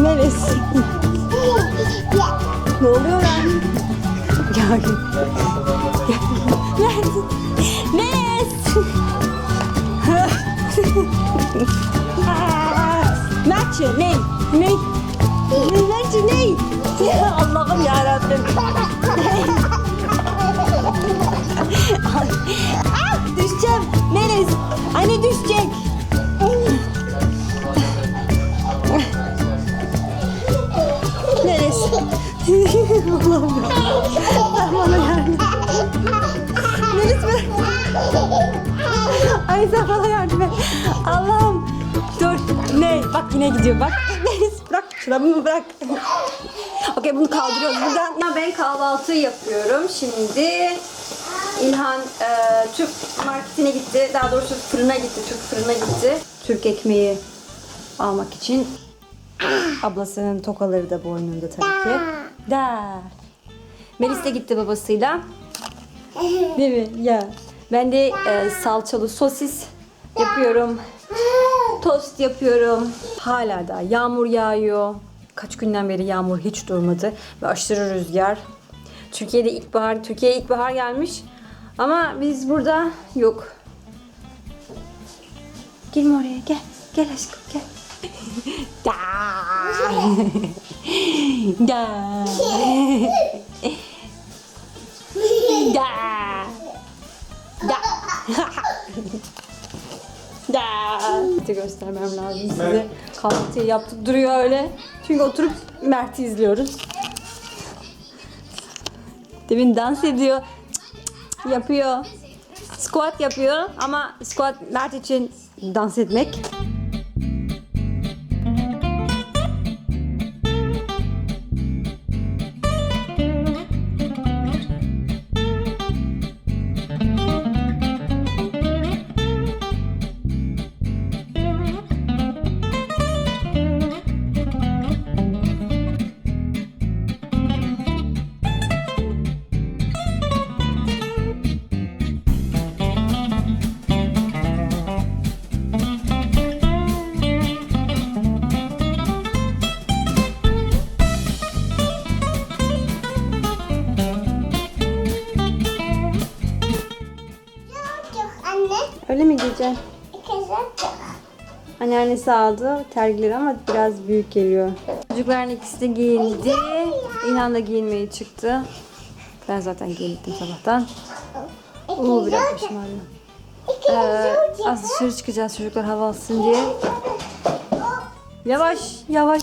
Neresi? ne oluyor lan? Gel. Gel. Mert. Mert. Mert'ciğim ne? Ne? Ne Mert'ciğim ne? Ya bana yardım. Melis bırak. Ay sen bana yardım et. Allah'ım. Dur. Ne? Bak yine gidiyor bak. Melis bırak. Çorabımı bırak. Okey bunu kaldırıyoruz buradan. Ben kahvaltı yapıyorum şimdi. İlhan e, Türk marketine gitti. Daha doğrusu fırına gitti. Türk fırına gitti. Türk ekmeği almak için. Ablasının tokaları da boynunda tabii ki. Da. Melis de gitti babasıyla. Değil mi? Ya. Ben de e, salçalı sosis yapıyorum. Tost yapıyorum. Hala da yağmur yağıyor. Kaç günden beri yağmur hiç durmadı ve aşırı rüzgar. Türkiye'de ilkbahar, Türkiye'ye ilkbahar gelmiş. Ama biz burada yok. Gelme oraya gel. Gel aşkım gel. Da. Da. Da. Da. Da. Mert'i göstermem lazım size. Kahvaltıyı yaptık duruyor öyle. Çünkü oturup Mert'i izliyoruz. Demin dans ediyor. Yapıyor. Squat yapıyor ama squat Mert için dans etmek. Anne. Öyle mi diyeceksin? Çok. Anneannesi aldı terlikleri ama biraz büyük geliyor. Çocukların ikisi de giyindi. İlhan da giyinmeye çıktı. Ben zaten giyindim sabahtan. Oo biraz başım ağrıyor. Ee, az dışarı çıkacağız çocuklar hava alsın diye. Yavaş yavaş.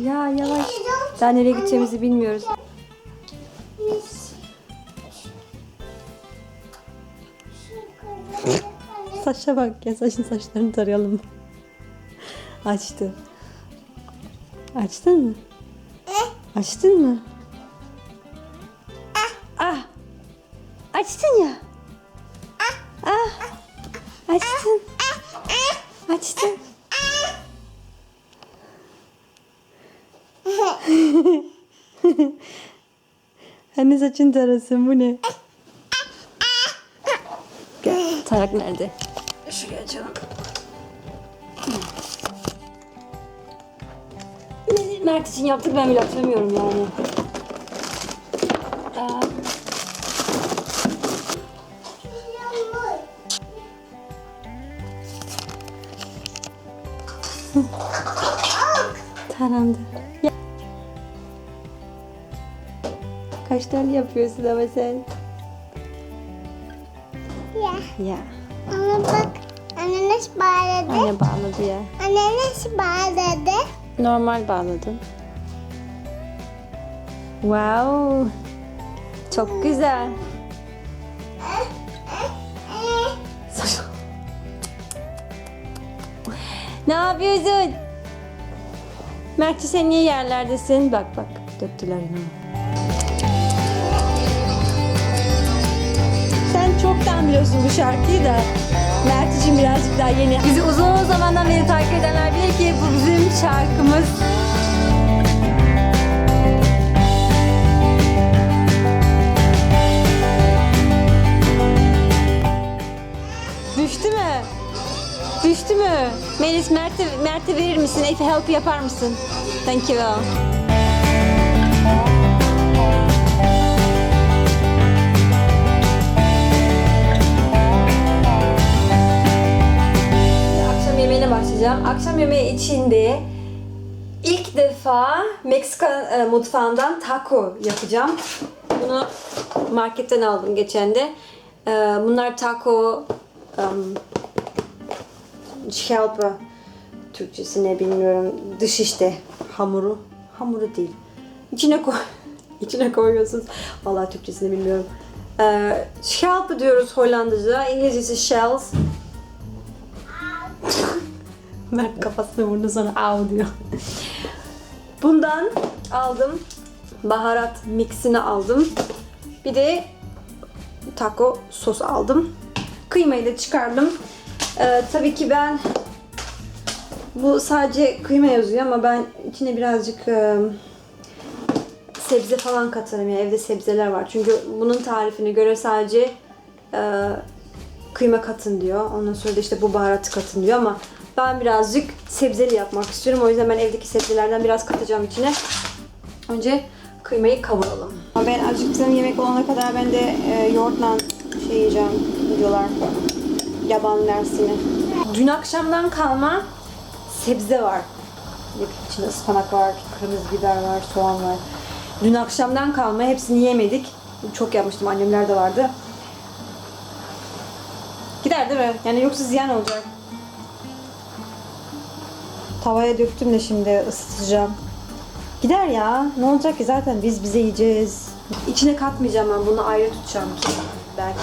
Ya yavaş. Daha nereye gideceğimizi bilmiyoruz. Saça bak ya saçın saçlarını tarayalım. Açtı. Açtın mı? Açtın mı? Ah. Açtın ya. Ah. Açtın. Açtın. Anne saçın tarasın bu ne? Gel. Tarak nerede? Şuraya açalım. Mert için yaptık ben bile hatırlamıyorum yani. Aa, tarandı. Kaç tane yapıyorsun ama sen? Ya. Ya. Ama bak. Anne nasıl bağladı? Anne bağladı ya. Anne nasıl bağladı? Normal bağladım. Wow. Çok güzel. Ne yapıyorsun? Mert'i sen niye yerlerdesin? Bak bak döktüler yine. çoktan biliyorsun bu şarkıyı da. Mert'ciğim birazcık daha yeni. Bizi uzun zamandan beri takip edenler bilir ki bu bizim şarkımız. Düştü mü? Düştü mü? Melis Mert'e Mert, e, Mert verir misin? Efe help yapar mısın? Thank you. all. Başlayacağım. Akşam yemeği içinde ilk defa Meksika e, mutfağından taco yapacağım. Bunu marketten aldım geçen de. E, bunlar taco um, scalpa Türkçesi ne bilmiyorum. Dış işte hamuru. Hamuru değil. İçine koy. İçine koyuyorsunuz. Vallahi Türkçesini bilmiyorum. Ee, scalp diyoruz Hollandaca. İngilizcesi shells. Mert kafasını vurdu sonra av diyor. Bundan aldım. Baharat mixini aldım. Bir de taco sos aldım. Kıymayı da çıkardım. Ee, tabii ki ben bu sadece kıyma yazıyor ama ben içine birazcık e, sebze falan katarım. Yani evde sebzeler var. Çünkü bunun tarifine göre sadece e, kıyma katın diyor. Ondan sonra da işte bu baharatı katın diyor ama ben birazcık sebzeli yapmak istiyorum. O yüzden ben evdeki sebzelerden biraz katacağım içine. Önce kıymayı kavuralım. Ben acıktığım yemek olana kadar ben de e, yoğurtla şey yiyeceğim diyorlar. Yaban mersini. Dün akşamdan kalma sebze var. İçinde ıspanak var, kırmızı biber var, soğan var. Dün akşamdan kalma hepsini yemedik. Çok yapmıştım, annemler de vardı. Gider değil mi? Yani yoksa ziyan olacak. Tavaya döktüm de şimdi ısıtacağım. Gider ya. Ne olacak ki zaten biz bize yiyeceğiz. İçine katmayacağım ben bunu ayrı tutacağım ki. Belki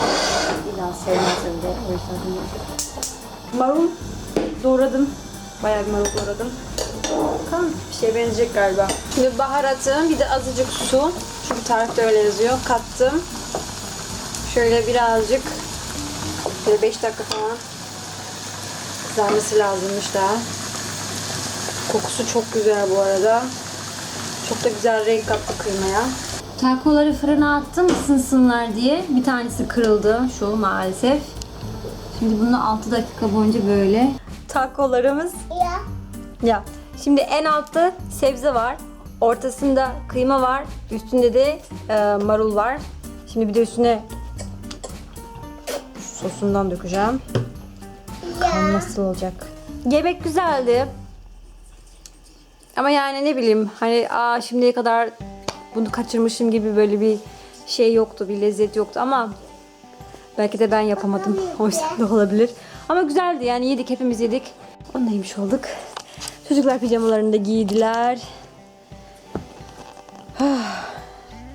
ilan sevmezdim de o yüzden. Marul doğradım. Bayağı bir marul doğradım. Bakalım bir şeye benzeyecek galiba. Şimdi baharatım bir de azıcık su. Çünkü tarifte öyle yazıyor. Kattım. Şöyle birazcık böyle 5 dakika falan kızarması lazımmış daha. Kokusu çok güzel bu arada. Çok da güzel renk kattı kıymaya. Takoları fırına attım ısınsınlar diye. Bir tanesi kırıldı şu maalesef. Şimdi bunu 6 dakika boyunca böyle. Takolarımız Ya. ya. Şimdi en altta sebze var. Ortasında kıyma var. Üstünde de e, marul var. Şimdi bir de üstüne sosundan dökeceğim. Bakalım nasıl olacak. Yemek güzeldi. Ama yani ne bileyim hani aa şimdiye kadar bunu kaçırmışım gibi böyle bir şey yoktu, bir lezzet yoktu ama belki de ben yapamadım. O yüzden de olabilir. Ama güzeldi yani yedik hepimiz yedik. Onu da yemiş olduk. Çocuklar pijamalarını da giydiler.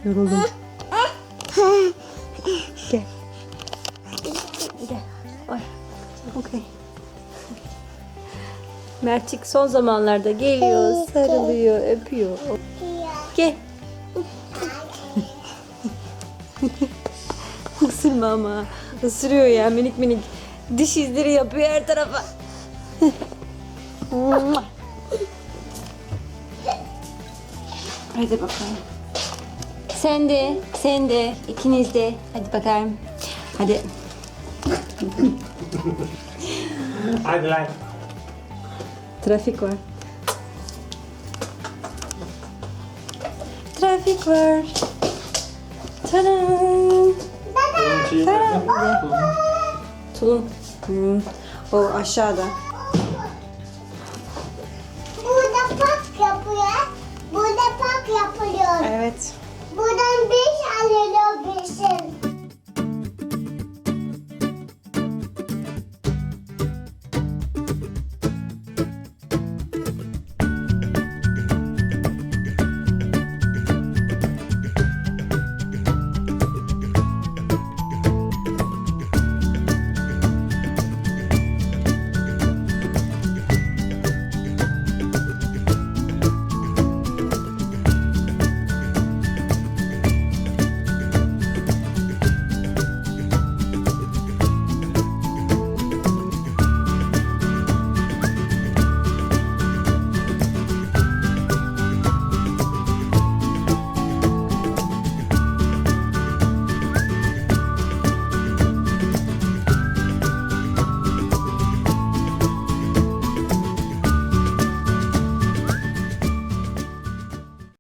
Yoruldum. Gel. Gel. Ay. Okey. Mertçik son zamanlarda geliyor, sarılıyor, öpüyor. Gel. Isırma ama. Isırıyor ya minik minik. Diş izleri yapıyor her tarafa. Hadi bakalım. Sen de, sen de, ikiniz de. Hadi bakalım. Hadi. Hadi lan. Trafik var. Trafik var. Tadam. Nerede? Tulum. Hmm. O aşağıda. Burada park yapıyor. Burada park yapılıyor. Evet.